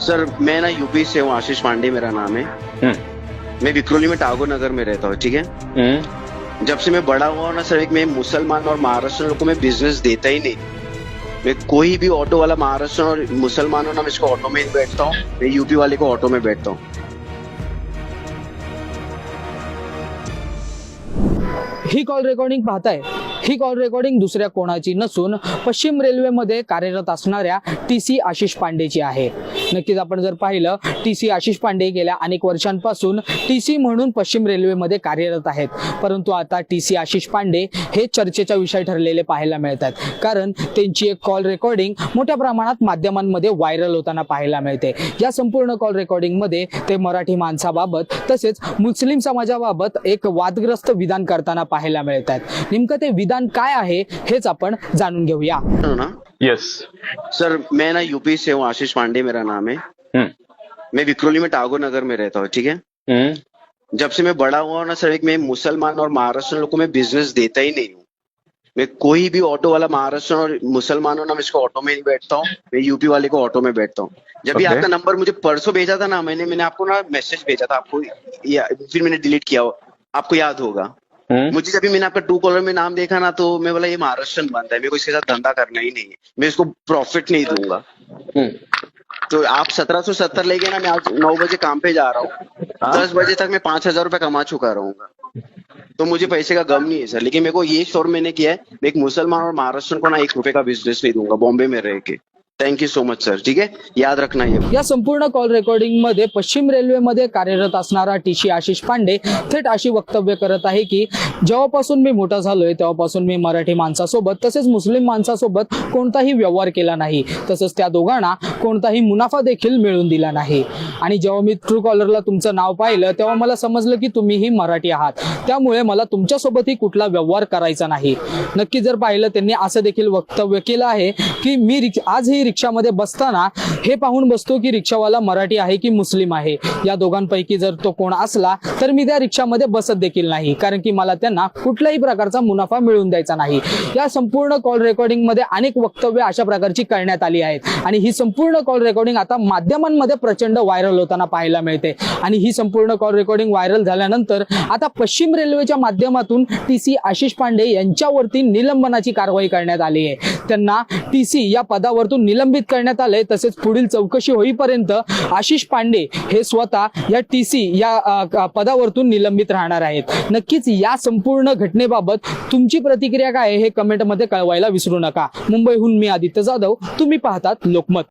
Sir मैं ना UP से हूँ आशीष पांडे मेरा नाम है। हम्म, मैं विक्रोली में टागोर नगर में रहता हूँ ठीक है? हम्म, जब से मैं बड़ा हुआ हूँ ना सर एक मैं मुसलमान और महाराष्ट्र को मैं बिज़नेस देता ही नहीं। मैं कोई भी ऑटो वाला महाराष्ट्र और मुसलमान ना मैं इसको ऑटो में ही बैठता हूँ मैं यूपी वाले को ऑटो में बैठता हूँ। ही कॉल रेकॉर्डिंग पाहताय। ही कॉल रेकॉर्डिंग दुसऱ्या कोणाची नसून पश्चिम रेल्वेमध्ये कार्यरत असणाऱ्या टी सी आशिष पांडेची आहे. नक्कीच आपण जर पाहिलं टी सी आशिष पांडे गेल्या अनेक वर्षांपासून टी सी म्हणून पश्चिम रेल्वेमध्ये कार्यरत आहेत. परंतु आता टी सी आशिष पांडे हे चर्चेचा विषय ठरलेले पाहायला मिळतात कारण त्यांची एक कॉल रेकॉर्डिंग मोठ्या प्रमाणात माध्यमांमध्ये व्हायरल होताना पाहायला मिळते. या संपूर्ण कॉल रेकॉर्डिंगमध्ये ते मराठी माणसाबाबत तसेच मुस्लिम समाजाबाबत एक वादग्रस्त विधान करताना पाहायला मिळतात नेमकं ते विधान काय आहे हेच आपण जाणून घेऊया. यस सर मैं ना यूपी से हूँ आशीष पांडे मेरा नाम है। हम्म, मैं विक्रोली में टागोर नगर में रहता हूँ ठीक है? हम्म, जब से मैं बड़ा हुआ ना सर एक मैं मुसलमान और महाराष्ट्र को मैं बिज़नेस देता ही नहीं हूँ। मैं कोई भी ऑटो वाला महाराष्ट्र और मुसलमान हो ना मैं इसको ऑटो में नहीं बैठता हूँ मैं यूपी वाले को ऑटो में बैठता हूँ। जब ये Okay. आपका नंबर मुझे परसों भेजा था ना मैंने मैंने आपको ना मैसेज भेजा था आपको या फिर मैंने डिलीट किया आपको याद होगा। हम्म, मुझे जब भी मैंने आपका टू कॉलर में नाम देखा ना तो मैं बोला ये महाराष्ट्रन बनता है मेरे को इसके साथ धंधा करना ही नहीं है। मैं इसको प्रॉफिट नहीं दूँगा। हम्म, तो आप सत्रह सौ सत्तर ले गए ना मैं आज नौ बजे काम पे जा रहा हूँ। हाँ? दस बजे तक मैं पाँच हज़ार रुपए कमा चुका रहूँगा। तो मुझे पैसे का गम नहीं है सर। लेकिन मेरे को ये श्योर मैंने किया है मैं एक मुसलमान और महाराष्ट्र को ना एक रुपए का बिज़नेस नहीं दूँगा बॉम्बे में रह के। Thank you so much sir ठीक आहे? याद रखना ये या संपूर्ण कॉल रेकॉर्डिंगमध्ये पश्चिम रेल्वेमध्ये कार्यरत असणारा टीशी आशिष पांडे थेट अशी वक्तव्य करत आहे की जेव्हापासून मी मोठा झालोय तेव्हापासून मी मराठी माणसासोबत तसेच मुस्लिम माणसासोबत कोणताही व्यवहार केला नाही. तसंच त्या दोघांना कोणताही मुनाफा देखील मिळून दिला नाही. आणि जेव्हा मी ट्रू कॉलरला तुमचं नाव पाहिलं तेव्हा मला समजलं की तुम्हीही मराठी आहात. त्यामुळे मला तुमच्यासोबतही कुठला व्यवहार करायचा नाही. नक्की जर पाहिलं त्यांनी असं देखील वक्तव्य केलं आहे की मी आज आजही रिक्षामध्ये बसताना हे पाहून बसतो की रिक्षावाला मराठी आहे की मुस्लिम आहे? या दोघांपैकी जर तो कोण असला तर मी त्या रिक्षामध्ये बसत देखील नाही. कारण की मला त्यांना कुठल्याही प्रकारचा मुनाफा मिळवून द्यायचा नाही. या संपूर्ण कॉल रेकॉर्डिंगमध्ये अनेक वक्तव्य अशा प्रकारची करण्यात आली आहेत. आणि ही संपूर्ण कॉल रेकॉर्डिंग आता माध्यमांमध्ये प्रचंड व्हायरल होताना पाहायला मिळते. आणि ही संपूर्ण कॉल रेकॉर्डिंग व्हायरल झाल्यानंतर आता पश्चिम रेल्वेच्या माध्यमातून टी सी आशिष पांडे यांच्यावरती निलंबनाची कारवाई करण्यात आली आहे. त्यांना टी सी या पदावरतून निलंबित करण्यात आले तसेच पुढील चौकशी होईपर्यंत आशिष पांडे हे स्वतः या टी सी या पदावरतून निलंबित राहणार आहेत. नक्कीच या संपूर्ण घटनेबाबत तुमची प्रतिक्रिया काय हे कमेंटमध्ये कळवायला विसरू नका. मुंबईहून मी आदित्य जाधव तुम्ही पाहतात लोकमत.